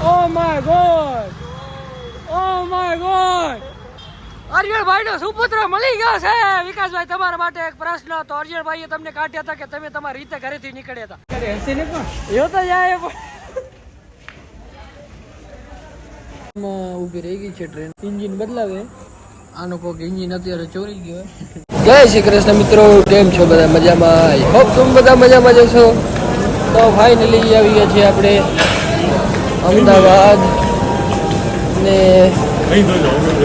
O my god! Oh my god! Arjunbhai નો સુપુત્ર મળી ગયો છે. વિકાસભાઈ તમારા માટે એક પ્રશ્ન હતો. અર્જુનભાઈએ તમને કાઢ્યા હતા કે તમે તમારી રીતે ઘરેથી નીકળ્યા હતા? હસીને તો જાય પણ. ઊભી રહી ગઈ છે ટ્રેન એન્જિન બદલાવે. આનો કોઈક એન્જિન અત્યારે ચોરી ગયો. જય શ્રી કૃષ્ણ મિત્રો કેમ છો બધા મજામાં? આઈ હોપ તમે બધા મજામાં જશો તો ફાઇનલી આવી ગયા છીએ આપણે. અમદાવાદ ને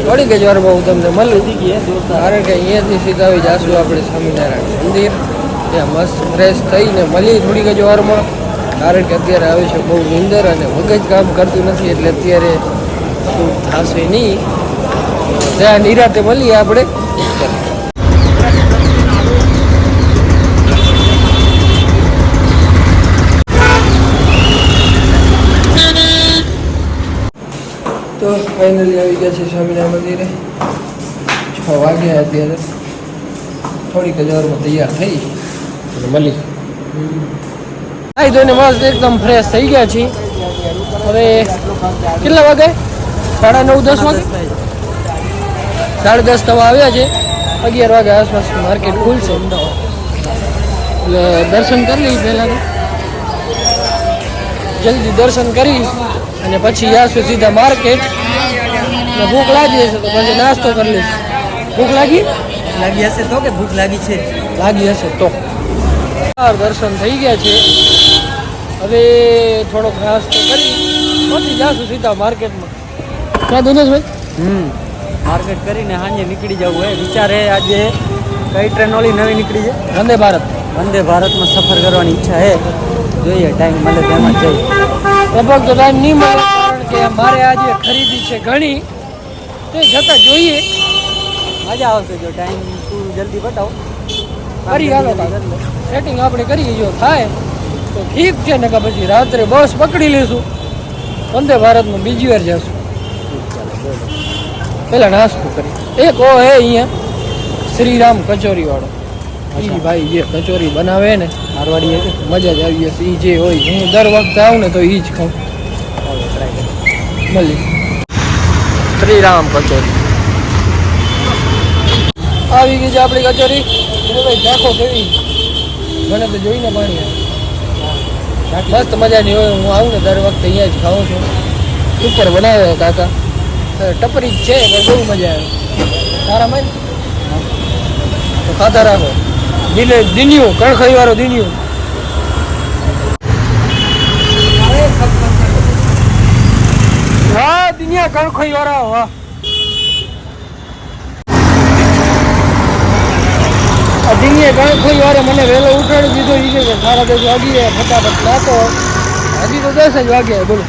થોડીક જ વારમાં હું તમને મળું કારણ કે અહીંયાથી સીધા આવી જાશું આપણે સ્વામિનારાયણ મંદિર. ત્યાં મસ્ત ફ્રેશ થઈને મળી થોડીક જ વારમાં. કારણ કે અત્યારે આવે છે બહુ નિંદર અને મગજ કામ કરતું નથી એટલે અત્યારે શું થશે નહીં. ત્યાં નિરાતે મળીએ આપણે. તો ફાઇનલી આવી ગયા છે સ્વામિનારાયણ મંદિરે. છ વાગ્યા અત્યારે. થોડીક જ વારમાં તૈયાર થઈ. અને મળી. આવી જોઈને મસ્ત એકદમ ફ્રેશ થઈ ગયા છીએ. હવે કેટલા વાગે? સાડા નવ દસ વાગે? સાડા દસ થવા આવ્યા છે. અગિયાર વાગે આસપાસ માર્કેટ ખુલશે. એટલે દર્શન કરી લઈએ પહેલાં જલ્દી દર્શન કરી. અને પછી જાશું સીધા માર્કેટ ને ભૂખ લાગી હશે તો પછી નાસ્તો કરી લઈશ. ભૂખ લાગી? લાગી હશે તો કે ભૂખ લાગી છે? લાગી હશે તો. દર્શન થઈ ગયા છે. હવે થોડોક નાસ્તો કરી પછી જાશું સીધા માર્કેટમાં ક્યાં દિનેશભાઈ હમ માર્કેટ કરીને સાંજે નીકળી જવું હોય વિચારે આજે કઈ ટ્રેન ઓલી નવી નીકળી છે? વંદે ભારત. વંદે ભારતમાં સફર કરવાની ઈચ્છા છે. જોઈએ ટાઈમ મળે તેમાં જઈ. લગભગ તો ટાઈમ નહીં મળે કારણ કે મારે આજે ખરીદી છે ઘણી. તે જતાં જોઈએ. મજા આવશે જો ટાઈમ તું જલ્દી બતાવો કરી હાલો સેટિંગ આપણે કરીએ જો થાય તો ઠીક છે ને કે પછી રાત્રે બસ પકડી લઈશું. વંદે ભારતમાં બીજી વાર જશું. પહેલાં નાસ્તો કરી એક ઓ હે અહીંયા શ્રીરામ કચોરી ઈ ભાઈ જે કચોરી બનાવે ને મારવાડી છે મજા જ આવી જશે ઈ જે હોય હું દર વખતે આવું ને તો ઈ જ ખાઉં. મળી. શ્રીરામ કચોરી. આવી ગઈ છે આપણી કચોરી. ભાઈ ચાખો કેવી? મને તો જોઈને પાણી આવે. મસ્ત મજાની હોય હું આવું ને દર વખતે અહીંયા જ ખાઉં છું. સુપર બનાવે કાકા. ટપરી જ છે પણ બહુ મજા આવે. તારા મન તો ખાતા રાખો. દિને દિનિયું કણખઈ વાળો દિનિયું વાહ દિનિયા કણખઈ વાળા વાહ આ દિનિએ કણખઈ વાળે મને વહેલો ઉઠાડી દીધો, ઈ કે સારા દસ વાગીએ ફટાફટ નાતો હજી તો દસ જ વાગ્યા બોલો.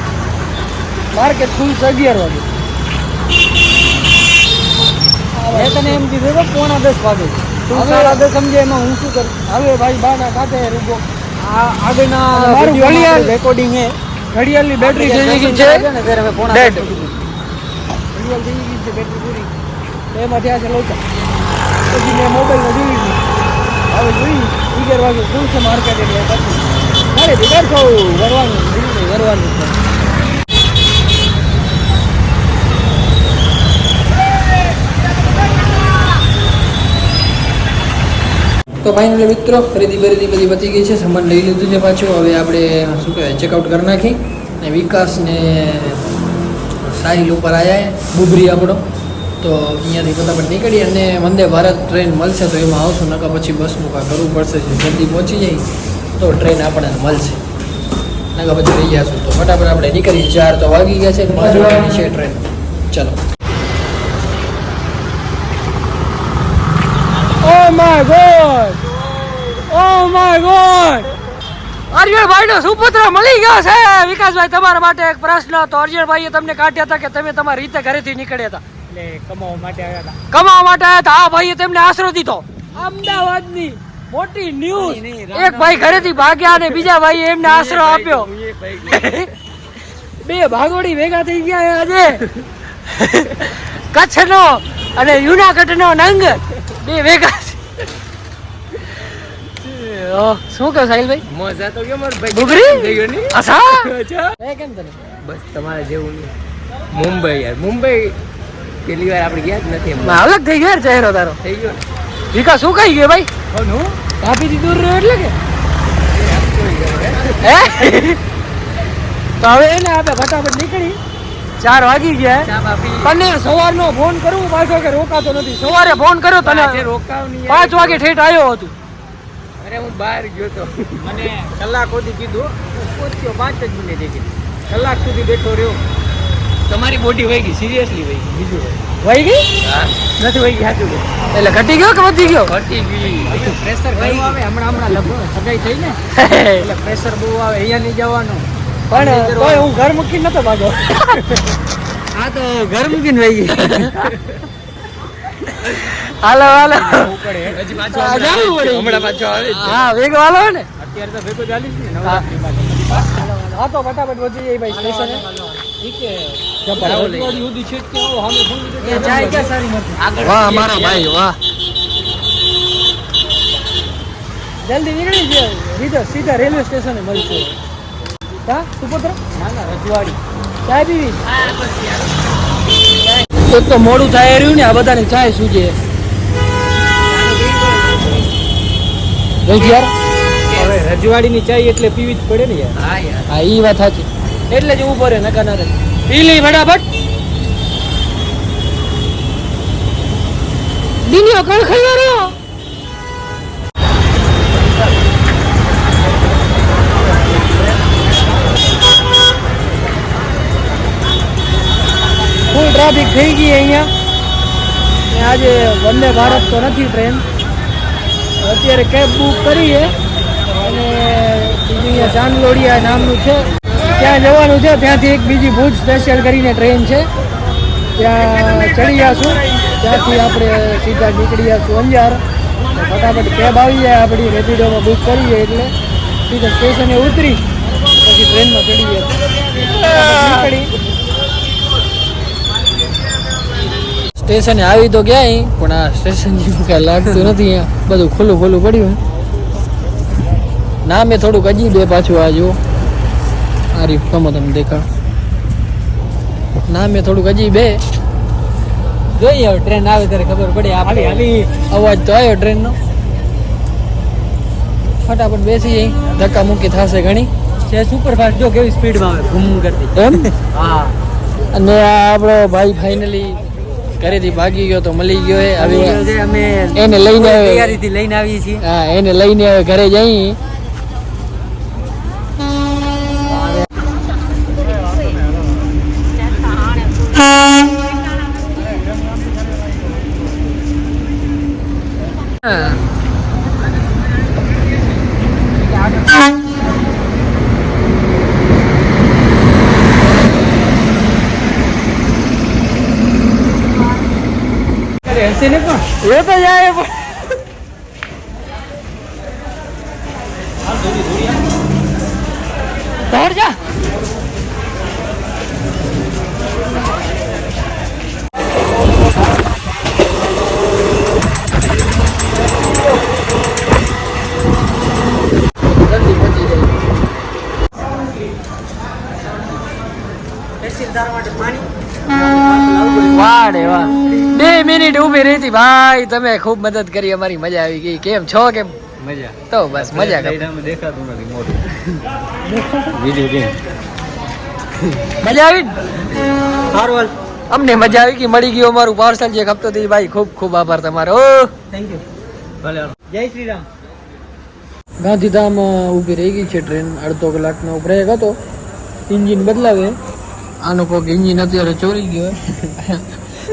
માર્કેટ ખુલશે અગિયાર વાગે. મેં તને એમ કીધું તો પોણા દસ વાગે. તું સાડા સમજે એમાં હું શું કરું? હવે ભાઈ બાના કાંઠે રૂબો. આ આગળના મારું ઘડિયાળ- રેકોર્ડિંગ છે. ઘડિયાળની બેટરી થઈ ગઈ છે સુધી ઘડિયાળ થઈ ગઈ છે બેટરી પૂરી. એમાં થયા છે લોચા. પછી મેં મોબાઈલમાં જોઈ લીધું હવે જોઈ અગિયાર વાગે છે માર્કેટ એટલે પછી. મારે ભેગા થવું વરવાનું. ભરવાનું છે. તો ફાઇનલી મિત્રો, ખરીદી બરીદી બધી પતી ગઈ છે, સામાન લઈ લીધું છે પાછું. હવે આપણે, શું કહેવાય ચેકઆઉટ કરી નાખી. અને વિકાસ ને સાહિલ ઉપર આવ્યા બુબરી આપણો. તો અહીંયાથી ફટાફટ નીકળી અને વંદે ભારત ટ્રેન મળશે તો એમાં આવશું નકા પછી બસનું કાં કરવું પડશે. જલ્દી પહોંચી જાય, તો ટ્રેન આપણને મળશે. નકા પછી રહી જશું તો ફટાફટ આપણે નીકળી ચાર તો વાગી ગયા છે વાગ્યાની છે ટ્રેન. ચલો. Oh god! Oh my god! God Arjunbhai નો સુપુત્ર મળી ગયો છે. વિકાસભાઈ તમારા માટે એક પ્રશ્ન હતો. અર્જુનભાઈએ તમને કાઢ્યા હતા કે તમે તમારી રીતે ઘરેથી નીકળ્યા હતા? એટલે કમાવા માટે આવ્યા હતા. કમાવા માટે આવ્યા હતા? આ ભાઈએ તેમને આશરો દીધો. અમદાવાદની મોટી ન્યૂઝ. એક ભાઈ ઘરેથી ભાગ્યા અને બીજા ભાઈએ એમને આશરો આપ્યો. બે ભાગોડી ભેગા થઈ ગયા આજે. કચ્છનો અને જુનાગઢનો નંગ બે ભેગા શું કહો સાહિલભાઈ? મજા તો કેમ ભાઈ. ડુગરી ગયો નહીં? અચ્છા? અચ્છા. કેમ તને બસ તમારે જેવું નહીં. મુંબઈ યાર. મુંબઈ પેલી વાર આપણે ગયા જ નથી. અલગ થઈ ગયો યાર ચહેરો તારો. થઈ ગયો ને? વિકાસ શું કહી ગયો ભાઈ? કોનું? કાપીથી દૂર રહ્યો એટલે કે? હે. હે? તો હવે એને આપણે ફટાફટ નીકળી. ચાર વાગી ગયા. તને સવારનો ફોન કરું પાછો કે રોકાતો નથી. સવારે ફોન કર્યો તને. રોકાવ પાંચ વાગે ઠેઠ આવ્યો હતું. અરે હું બહાર ગયો તો. મને કલાક સુધી કીધું. પહોંચ્યો પાંચ જ મિનિટે કીધું. કલાક સુધી બેઠો રહ્યો. તમારી બોડી વહી ગઈ સિરિયસલી વહી ગઈ બીજું વહી ગઈ? નથી વહી ગઈ સાચું. એટલે ઘટી ગયો કે વધી ગયો? ઘટી ગઈ. પ્રેશર ઘણું આવે હમણાં હમણાં લગભગ સગાઈ થઈ ને. એટલે પ્રેશર બહુ આવે અહીંયા નહીં જવાનું. પણ તોય હું ઘર મૂકીને નતો ભાગો આ તો ઘર મૂકીને વહી ગઈ હાલો હાલો. હા વેગ વાલો ને. અત્યારે તો ભેગો ચાલી હા. તો ફટાફટ પહોંચી ભાઈ સ્ટેશને. ઠીક છે. વાહ ભાઈ વાહ. જલ્દી નીકળી જાય સીધા સીધા રેલવે સ્ટેશને મળશે. હા સુપુત્ર ના ના રજવાડી. ચા પીવી? એક તો મોડું થાય રહ્યું ને આ બધાને ચાય સૂજે યાર. હવે રજવાડીની ચાય એટલે પીવી જ પડે ને યાર. હા યાર. હા ઈ વાત સાચી. એટલે જ ઊભો રહે નકા ના રે પી લઈ ફટાફટ. દિનિયો કણ ખાઈ રહ્યો? ટ્રાફિક થઈ ગઈ અહીંયા. આજે વંદે ભારત તો નથી ટ્રેન. અત્યારે કેબ બુક કરીએ. અને અહીંયા ચાંદલોડિયા નામનું છે. ત્યાં જવાનું છે. ત્યાંથી એક બીજી ભુજ સ્પેશિયલ કરીને ટ્રેન છે. ત્યાં ચડી જશું ત્યાંથી આપણે સીધા નીકળી જશું અંજાર. ફટાફટ કેબ આવી જાય આપણી રેપિડોમાં બુક કરીએ એટલે. સીધા સ્ટેશને ઉતરી. પછી ટ્રેનમાં ચડી જાય નીકળી. સ્ટેશને આવી તો ગયા પણ આ સ્ટેશન જેવું કાંઈ લાગતું નથી અહીંયા. બધું ખુલ્લું ખુલ્લું પડ્યું ના મેં થોડુંક અજી બે પાછું આ જો આ રીફ કમો તમે દેખાડ નામે થોડુંક અજી બે. જોઈએ હવે ટ્રેન આવે ત્યારે ખબર પડે આપણે હાલી અવાજ તો આવ્યો ટ્રેનનો. ફટાફટ બેસી જઈ ધક્કા મૂકી થશે ઘણી. છે સુપરફાસ્ટ જો કેવી સ્પીડમાં આવે ઘૂમ કરતી. એમ? હા. અને આપણો ભાઈ ફાઇનલી ઘરેથી ભાગી ગયો તો મળી ગયો એ. હવે અમે એને લઈને તૈયારીથી લઈને આવીએ છીએ. હા એને લઈને હવે ઘરે જઈ. હશે ને પણ? એ તો જાય પણ દોડ જા. હતી ભાઈ તમે ખૂબ મદદ કરી અમારી મજા આવી ગઈ. કેમ છો કેમ? મજા. તો બસ મજા દેખાતું નથી મોટું. બીજું કેમ? મજા આવી? સારું અમને મજા આવી ગઈ મળી ગયું અમારું પાર્સલ જે ખપતો હતી ભાઈ ખૂબ ખૂબ આભાર તમારો. થેન્ક યુ ભલે જય શ્રી રામ. ગાંધીધામ ઊભી રહી ગઈ છે ટ્રેન. અડધો કલાકનો બ્રેક હતો. ઇન્જિન બદલાવે. આનો કોઈક ઇન્જિન અત્યારે ચોરી ગયો.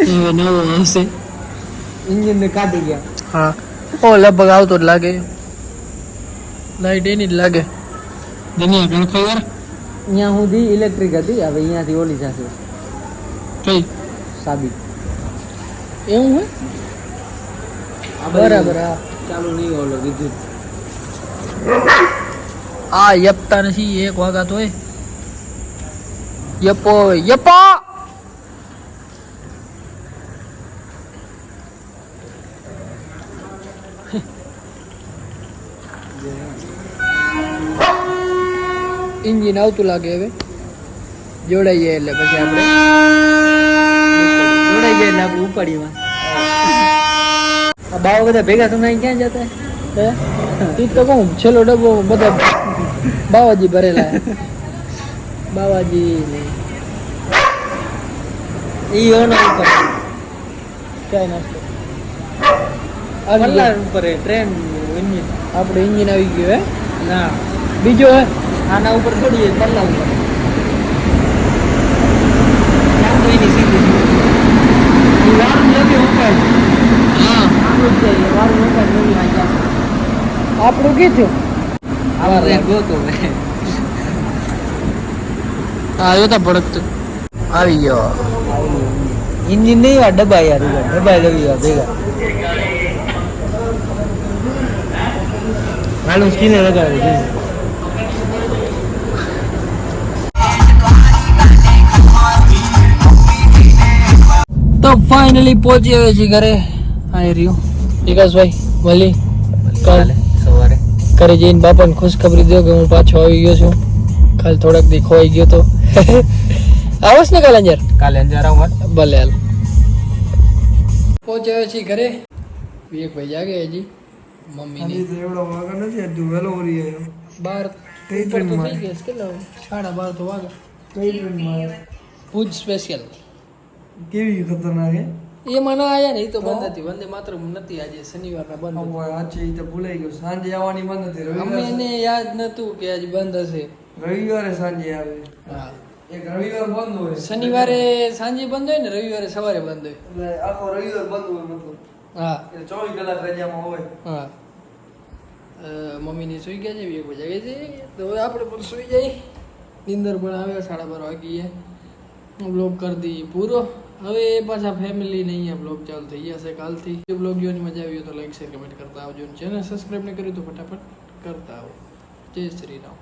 નવો હશે ઇન્જિન ને કાઢી ગયા. હા. ઓ લગભગ આવતો જ લાગે. લાઈટ એની જ લાગે. દુનિયા ઘણ ખબર અહીંયા સુધી ઇલેક્ટ્રિક હતી હવે અહીંયાથી ઓલી જશે કઈ? સાબિત. એવું હે બરાબર હા. ચાલુ નહીં ઓલો વિદ્યુત. આ યપતા નથી એક વાગા તોય. યપો યપો! ઇન્જિન આવતું લાગે હવે. જોડાઈ જાય એટલે પછી આપણે જોડાઈ જાય એટલે આપણે ઉપાડીમાં આ બાવા બધા ભેગા તમે ક્યાં જતા? હે? તો કહું છેલ્લો ડબ્બો બધા બાવાજી ભરેલા બાવાજી ને ઈ ઓનો ઉપર. ગયો. ઉપર ટ્રેન ઇન્જિન આપણે ઇન્જિન આવી ગયું હે? ના. બીજો હે? આના ઉપર થોડી એ પલ્લા ઉપર ત્યાં તો એની સીધી ઈ વાળું લગે ઉપાય હા. આપણું જ છે. વાળું ઉપાય નવી આ આપણું કીધું આપણે ગોતો મેં. હા જોતા ભડકતું. આવી ગયો. ઇન્જિન નહીં આ ડબ્બા યાર ડબ્બા લવી આ ભેગા. હાલું સ્કીને લગાવી ફાઇનલી પહોંચી આવ્યા છીએ ઘરે. આ રહ્યું. વિકાસભાઈ મળી કાલે સવારે. ઘરે જઈને બાપાને ખુશખબરી દો કે હું પાછો આવી ગયો છું. કાલ થોડાક દી ખોવાઈ ગયો તો. આવસ ને કાલે અંજાર? કાલે અંજાર આવું ભલે હાલ. પહોંચ્યા છીએ ઘરે. વિવેકભાઈ જાગે હજી. મમ્મીની. એવડો વાગા નથી હજુ વહેલો ઉરી આવ્યો બાર કઈ ઉપર તો થઈ ગયા છે, કેટલા સાડા બાર તો વાગે. કઈ ટ્રેનમાં ભુજ સ્પેશિયલ કેવી ખતરનાક હે? એ મને આયા ને એ તો બંધ હતી. વંદે માત્ર નથી આજે શનિવારના બંધ. આજે તો ભૂલાઈ ગયું. સાંજે આવવાની બંધ હતી રવિવારે અમને યાદ નતું કે આજે બંધ હશે. રવિવારે સાંજે આવે. હા. એક રવિવાર બંધ હોય. શનિવારે સાંજે બંધ હોય ને રવિવારે સવારે બંધ હોય. એટલે આખો રવિવાર બંધ હોય મતલબ. હા. એટલે ચોવીસ કલાક રજામાં હોય. હા. મમ્મી ને સુઈ ગયા છે એક વાગે છે? તો હવે આપણે પણ સુઈ જઈએ. નિંદર પણ આવે સાડા બાર વાગી બ્લોગ કરી દઈએ પૂરો. હવે એ પાછા ફેમિલી નહીં અહીંયા બ્લોગ ચાલુ થઈ જશે કાલથી. બ્લોગ જોવાની મજા આવી હોય તો લાઈક શેર કમેન્ટ કરતા આવજો ચેનલ સબસ્ક્રાઈબ નહીં કર્યું તો ફટાફટ કરતા આવો જય શ્રી રામ.